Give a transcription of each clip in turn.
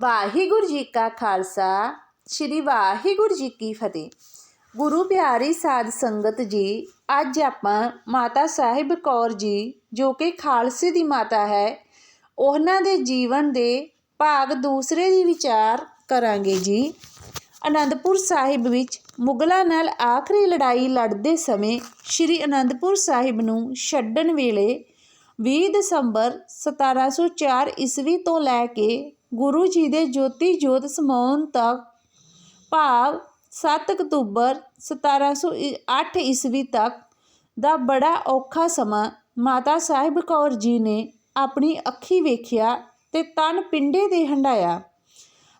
ਵਾਹਿਗੁਰੂ ਜੀ ਕਾ ਖਾਲਸਾ, ਸ੍ਰੀ ਵਾਹਿਗੁਰੂ ਜੀ ਕੀ ਫਤਿਹ। ਗੁਰੂ ਪਿਆਰੀ ਸਾਧ ਸੰਗਤ ਜੀ, ਅੱਜ ਆਪਾਂ ਮਾਤਾ ਸਾਹਿਬ ਕੌਰ ਜੀ, ਜੋ ਕਿ ਖਾਲਸੇ ਦੀ ਮਾਤਾ ਹੈ, ਉਹਨਾਂ ਦੇ ਜੀਵਨ ਦੇ ਭਾਗ ਦੂਸਰੇ ਦੀ ਵਿਚਾਰ ਕਰਾਂਗੇ ਜੀ। ਅਨੰਦਪੁਰ ਸਾਹਿਬ ਵਿੱਚ ਮੁਗਲਾਂ ਨਾਲ ਆਖਰੀ ਲੜਾਈ ਲੜਦੇ ਸਮੇਂ ਸ੍ਰੀ ਅਨੰਦਪੁਰ ਸਾਹਿਬ ਨੂੰ ਛੱਡਣ ਵੇਲੇ 20 ਦਸੰਬਰ 1704 ਈਸਵੀ ਤੋਂ ਲੈ ਕੇ ਗੁਰੂ ਜੀ ਦੇ ਜੋਤੀ ਜੋਤ ਸਮਾਉਣ ਤੱਕ ਭਾਵ 7 ਅਕਤੂਬਰ 1708 ਈਸਵੀ ਤੱਕ ਦਾ ਬੜਾ ਔਖਾ ਸਮਾਂ ਮਾਤਾ ਸਾਹਿਬ ਕੌਰ ਜੀ ਨੇ ਆਪਣੀ ਅੱਖੀ ਵੇਖਿਆ ਤੇ ਤਨ ਪਿੰਡੇ ਦੇ ਹੰਡਾਇਆ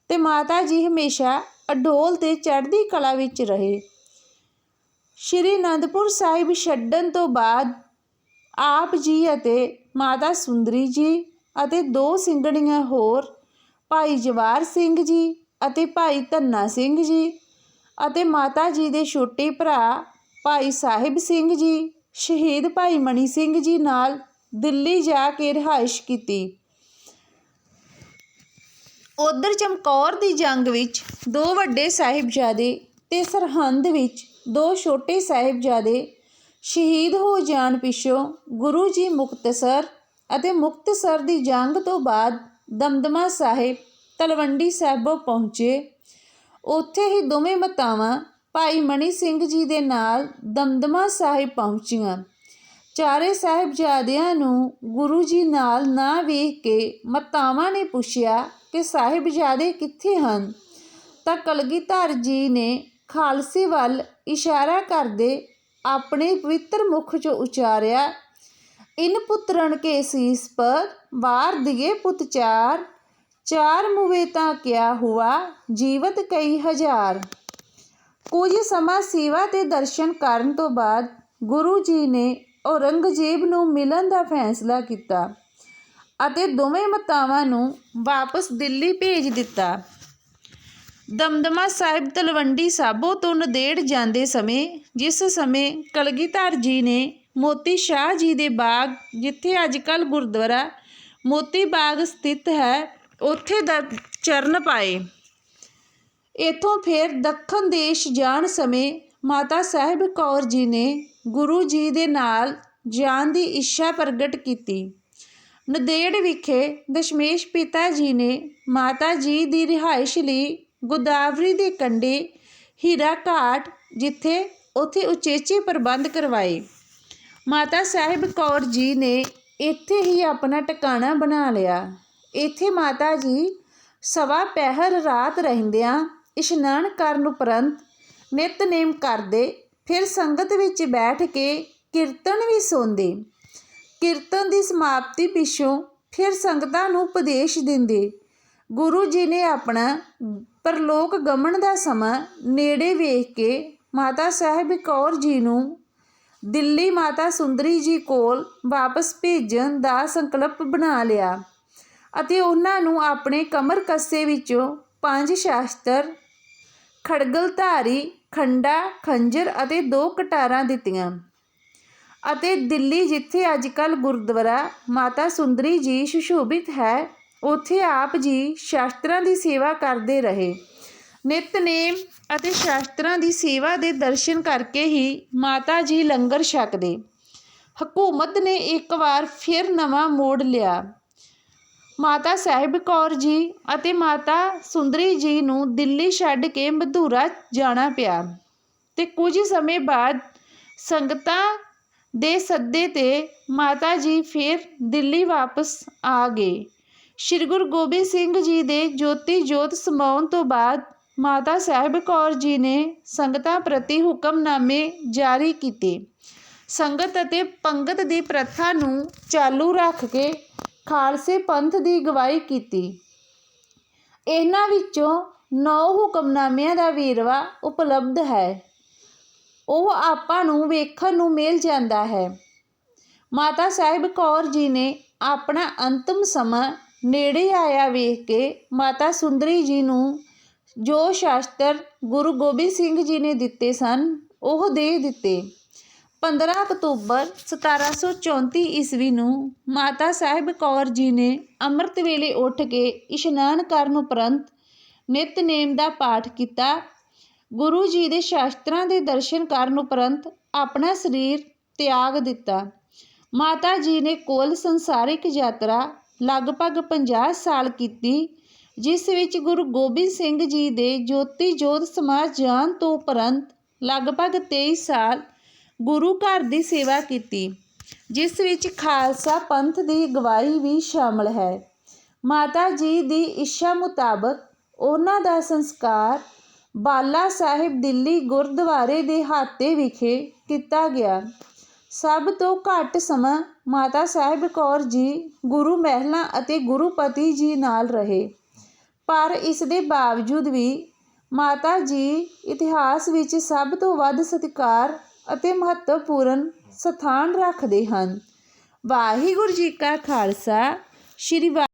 ਤੇ ਮਾਤਾ ਜੀ ਹਮੇਸ਼ਾ ਅਡੋਲ ਤੇ ਚੜ੍ਹਦੀ ਕਲਾ ਵਿੱਚ ਰਹੇ। ਸ਼੍ਰੀ ਅਨੰਦਪੁਰ ਸਾਹਿਬ ਛੱਡਣ ਤੋਂ ਬਾਅਦ ਆਪ ਜੀ ਅਤੇ ਮਾਤਾ ਸੁੰਦਰੀ ਜੀ ਅਤੇ ਦੋ ਸਿੰਘਣੀਆਂ ਹੋਰ ਭਾਈ ਜਵਾਰ ਸਿੰਘ ਜੀ ਅਤੇ ਭਾਈ ਧੰਨਾ ਸਿੰਘ ਜੀ ਅਤੇ ਮਾਤਾ ਜੀ ਦੇ ਛੋਟੇ ਭਰਾ ਭਾਈ ਸਾਹਿਬ ਸਿੰਘ ਜੀ, ਸ਼ਹੀਦ ਭਾਈ ਮਣੀ ਸਿੰਘ ਜੀ ਨਾਲ ਦਿੱਲੀ ਜਾ ਕੇ ਰਿਹਾਇਸ਼ ਕੀਤੀ। ਉਧਰ ਚਮਕੌਰ ਦੀ ਜੰਗ ਵਿੱਚ ਦੋ ਵੱਡੇ ਸਾਹਿਬਜ਼ਾਦੇ ਤੇ ਸਰਹੰਦ ਵਿੱਚ ਦੋ ਛੋਟੇ ਸਾਹਿਬਜ਼ਾਦੇ ਸ਼ਹੀਦ ਹੋ ਜਾਣ ਪਿੱਛੋਂ ਗੁਰੂ ਜੀ ਮੁਕਤਸਰ ਅਤੇ ਮੁਕਤਸਰ ਦੀ ਜੰਗ ਤੋਂ ਬਾਅਦ ਦਮਦਮਾ ਸਾਹਿਬ ਤਲਵੰਡੀ ਸਾਹਿਬੋ ਪਹੁੰਚੇ। ਉੱਥੇ ਹੀ ਦੋਵੇਂ ਮਾਤਾਵਾਂ ਭਾਈ ਮਣੀ ਸਿੰਘ ਜੀ ਦੇ ਨਾਲ ਦਮਦਮਾ ਸਾਹਿਬ ਪਹੁੰਚੀਆਂ। ਚਾਰੇ ਸਾਹਿਬਜ਼ਾਦਿਆਂ ਨੂੰ ਗੁਰੂ ਜੀ ਨਾਲ ਨਾ ਵੇਖ ਕੇ ਮਾਤਾਵਾਂ ਨੇ ਪੁੱਛਿਆ ਕਿ ਸਾਹਿਬਜ਼ਾਦੇ ਕਿੱਥੇ ਹਨ? ਤਾਂ ਕਲਗੀਧਰ ਜੀ ਨੇ ਖਾਲਸੇ ਵੱਲ ਇਸ਼ਾਰਾ ਕਰਦੇ ਆਪਣੇ ਪਵਿੱਤਰ ਮੁਖ 'ਚੋਂ ਉਚਾਰਿਆ ਇਨ ਪੁੱਤਰਨ ਕੇ ਸੀਸ ਪਰ, ਵਾਰ ਦਿਏ ਪੁੱਤ ਚਾਰ ਚਾਰ ਮੁਵੇ ਤਾਂ ਕਿਆ ਹੁਆ, ਜੀਵਤ ਕਈ ਹਜ਼ਾਰ। ਕੁਝ ਸਮਾਂ ਸੇਵਾ ਤੇ ਦਰਸ਼ਨ ਕਰਨ ਤੋਂ ਬਾਅਦ ਗੁਰੂ ਜੀ ਨੇ ਔਰੰਗਜ਼ੇਬ ਨੂੰ ਮਿਲਣ ਦਾ ਫੈਸਲਾ ਕੀਤਾ ਅਤੇ ਦੋਵੇਂ ਮਾਤਾਵਾਂ ਨੂੰ ਵਾਪਸ ਦਿੱਲੀ ਭੇਜ ਦਿੱਤਾ। ਦਮਦਮਾ ਸਾਹਿਬ ਤਲਵੰਡੀ ਸਾਬੋ ਤੋਂ ਨਦੇੜ ਜਾਂਦੇ ਸਮੇਂ, ਜਿਸ ਸਮੇਂ ਕਲਗੀਧਰ ਜੀ ਨੇ ਮੋਤੀ ਸ਼ਾਹ ਜੀ ਦੇ ਬਾਗ, ਜਿੱਥੇ ਅੱਜ ਕੱਲ੍ਹ ਗੁਰਦੁਆਰਾ, ਮੋਤੀ ਬਾਗ ਸਥਿਤ ਹੈ, ਉੱਥੇ ਦਰ ਚਰਨ ਪਾਏ। ਇਥੋਂ ਫਿਰ ਦੱਖਣ ਦੇਸ਼ ਜਾਣ ਸਮੇਂ ਮਾਤਾ ਸਾਹਿਬ ਕੌਰ ਜੀ ਨੇ ਗੁਰੂ ਜੀ ਦੇ ਨਾਲ ਜਾਣ ਦੀ ਇੱਛਾ ਪ੍ਰਗਟ ਕੀਤੀ। ਨਦੇੜ ਵਿਖੇ ਦਸ਼ਮੇਸ਼ ਪਿਤਾ ਜੀ ਨੇ ਮਾਤਾ ਜੀ ਦੀ ਰਿਹਾਇਸ਼ ਲਈ ਗੋਦਾਵਰੀ ਦੇ ਕੰਢੇ ਹੀਰਾ ਘਾਟ, ਜਿੱਥੇ ਉੱਥੇ ਉਚੇਚੇ ਪ੍ਰਬੰਧ ਕਰਵਾਏ। ਮਾਤਾ ਸਾਹਿਬ ਕੌਰ ਜੀ ਨੇ ਇੱਥੇ ਹੀ ਆਪਣਾ ਟਿਕਾਣਾ ਬਣਾ ਲਿਆ। ਇੱਥੇ ਮਾਤਾ ਜੀ ਸਵਾ ਪਹਿਰ ਰਾਤ ਰਹਿੰਦਿਆਂ ਇਸ਼ਨਾਨ ਕਰਨ ਉਪਰੰਤ ਨਿਤਨੇਮ ਕਰਦੇ ਫਿਰ ਸੰਗਤ ਵਿੱਚ ਬੈਠ ਕੇ ਕੀਰਤਨ ਵੀ ਸੁਣਦੇ ਕੀਰਤਨ ਦੀ ਸਮਾਪਤੀ ਪਿੱਛੋਂ ਫਿਰ ਸੰਗਤਾਂ ਨੂੰ ਉਪਦੇਸ਼ ਦਿੰਦੇ। ਗੁਰੂ ਜੀ ਨੇ ਆਪਣਾ ਪਰਲੋਕ ਗਮਨ ਦਾ ਸਮਾਂ ਨੇੜੇ ਵੇਖ ਕੇ ਮਾਤਾ ਸਾਹਿਬ ਕੌਰ ਜੀ ਨੂੰ ਦਿੱਲੀ ਮਾਤਾ ਸੁੰਦਰੀ ਜੀ ਕੋਲ ਵਾਪਸ ਭੇਜਣ ਦਾ ਸੰਕਲਪ ਬਣਾ ਲਿਆ ਅਤੇ ਉਹਨਾਂ ਨੂੰ ਆਪਣੇ ਕਮਰ ਕੱਸੇ ਵਿੱਚੋਂ ਪੰਜ ਸ਼ਾਸਤਰ, ਖੜਗਲਧਾਰੀ, ਖੰਡਾ, ਖੰਜਰ ਅਤੇ ਦੋ ਕਟਾਰਾਂ ਦਿੱਤੀਆਂ ਅਤੇ ਦਿੱਲੀ ਜਿੱਥੇ ਅੱਜ ਕੱਲ੍ਹ ਗੁਰਦੁਆਰਾ ਮਾਤਾ ਸੁੰਦਰੀ ਜੀ ਸੁਸ਼ੋਭਿਤ ਹੈ, ਉੱਥੇ ਆਪ ਜੀ ਸ਼ਾਸਤਰਾਂ ਦੀ ਸੇਵਾ ਕਰਦੇ ਰਹੇ। ਨਿਤਨੇਮ ਅਤੇ ਸ਼ਾਸਤਰਾਂ ਦੀ ਸੇਵਾ ਦੇ ਦਰਸ਼ਨ ਕਰਕੇ ਹੀ ਮਾਤਾ ਜੀ ਲੰਗਰ ਛਕਦੇ। ਹਕੂਮਤ ਨੇ ਇੱਕ ਵਾਰ ਫਿਰ ਨਵਾਂ ਮੋੜ ਲਿਆ। ਮਾਤਾ ਸਾਹਿਬ ਕੌਰ ਜੀ ਅਤੇ ਮਾਤਾ ਸੁੰਦਰੀ ਜੀ ਨੂੰ ਦਿੱਲੀ ਛੱਡ ਕੇ ਮਧੂਰਾ ਜਾਣਾ ਪਿਆ ਤੇ ਕੁਝ ਸਮੇਂ ਬਾਅਦ ਸੰਗਤਾਂ ਦੇ ਸੱਦੇ ਤੇ ਮਾਤਾ ਜੀ ਫਿਰ ਦਿੱਲੀ ਵਾਪਸ ਆ ਗਏ। ਸ਼੍ਰੀ ਗੁਰੂ ਗੋਬਿੰਦ ਸਿੰਘ ਜੀ ਦੇ ਜੋਤੀ ਜੋਤ ਸਮਾਉਣ ਤੋਂ ਬਾਅਦ ਮਾਤਾ ਸਾਹਿਬ ਕੌਰ ਜੀ ਨੇ ਸੰਗਤਾਂ ਪ੍ਰਤੀ ਹੁਕਮਨਾਮੇ ਜਾਰੀ ਕੀਤੇ। ਸੰਗਤ ਅਤੇ ਪੰਗਤ ਦੀ ਪ੍ਰਥਾ ਨੂੰ ਚਾਲੂ ਰੱਖ ਕੇ ਖਾਲਸੇ ਪੰਥ ਦੀ ਅਗਵਾਈ ਕੀਤੀ। ਇਹਨਾਂ ਵਿੱਚੋਂ ਨੌ ਹੁਕਮਨਾਮਿਆਂ ਦਾ ਵੇਰਵਾ ਉਪਲਬਧ ਹੈ। ਉਹ ਆਪਾਂ ਨੂੰ ਵੇਖਣ ਨੂੰ ਮਿਲ ਜਾਂਦਾ ਹੈ। ਮਾਤਾ ਸਾਹਿਬ ਕੌਰ ਜੀ ਨੇ ਆਪਣਾ ਅੰਤਮ ਸਮਾਂ ਨੇੜੇ ਆਇਆ ਵੇਖ ਕੇ ਮਾਤਾ ਸੁੰਦਰੀ ਜੀ ਨੂੰ ਜੋ ਸ਼ਾਸਤਰ ਗੁਰੂ ਗੋਬਿੰਦ ਸਿੰਘ ਜੀ ਨੇ ਦਿੱਤੇ ਸਨ, ਉਹ ਦੇ ਦਿੱਤੇ। 15 ਅਕਤੂਬਰ 1734 ਈਸਵੀ ਨੂੰ ਮਾਤਾ ਸਾਹਿਬ ਕੌਰ ਜੀ ਨੇ ਅੰਮ੍ਰਿਤ ਵੇਲੇ ਉੱਠ ਕੇ ਇਸ਼ਨਾਨ ਕਰਨ ਉਪਰੰਤ ਨਿਤਨੇਮ ਦਾ ਪਾਠ ਕੀਤਾ। ਗੁਰੂ ਜੀ ਦੇ ਸ਼ਾਸਤਰਾਂ ਦੇ ਦਰਸ਼ਨ ਕਰਨ ਉਪਰੰਤ ਆਪਣਾ ਸਰੀਰ ਤਿਆਗ ਦਿੱਤਾ। ਮਾਤਾ ਜੀ ਨੇ ਕੋਲ ਸੰਸਾਰਿਕ ਯਾਤਰਾ ਲਗਭਗ 50 ਸਾਲ ਕੀਤੀ। ਜਿਸ ਵਿੱਚ ਗੁਰੂ ਗੋਬਿੰਦ ਸਿੰਘ ਜੀ ਦੇ ਜੋਤੀ ਜੋਤ ਸਮਾਜ ਜਾਣ ਤੋਂ ਉਪਰੰਤ ਲਗਭਗ 23 ਸਾਲ ਗੁਰੂ ਘਰ ਦੀ ਸੇਵਾ ਕੀਤੀ, ਜਿਸ ਵਿੱਚ ਖਾਲਸਾ ਪੰਥ ਦੀ ਅਗਵਾਈ ਵੀ ਸ਼ਾਮਲ ਹੈ। ਮਾਤਾ ਜੀ ਦੀ ਇੱਛਾ ਮੁਤਾਬਕ ਉਹਨਾਂ ਦਾ ਸੰਸਕਾਰ ਬਾਲਾ ਸਾਹਿਬ ਦਿੱਲੀ ਗੁਰਦੁਆਰੇ ਦੇ ਹਾਤੇ ਵਿਖੇ ਕੀਤਾ ਗਿਆ। ਸਭ ਤੋਂ ਘੱਟ ਸਮਾਂ ਮਾਤਾ ਸਾਹਿਬ ਕੌਰ ਜੀ, ਗੁਰੂ ਮਹਿਲਾ ਅਤੇ ਗੁਰੂਪਤੀ ਜੀ ਨਾਲ ਰਹੇ। ਪਰ ਇਸ ਦੇ ਬਾਵਜੂਦ ਵੀ ਮਾਤਾ ਜੀ ਇਤਿਹਾਸ ਵਿੱਚ ਸਭ ਤੋਂ ਵੱਧ ਸਤਿਕਾਰ ਅਤੇ ਮਹੱਤਵਪੂਰਨ ਸਥਾਨ ਰੱਖਦੇ ਹਨ। ਵਾਹਿਗੁਰੂ ਜੀ ਕਾ ਖਾਲਸਾ, ਸ਼੍ਰੀ ਵਾ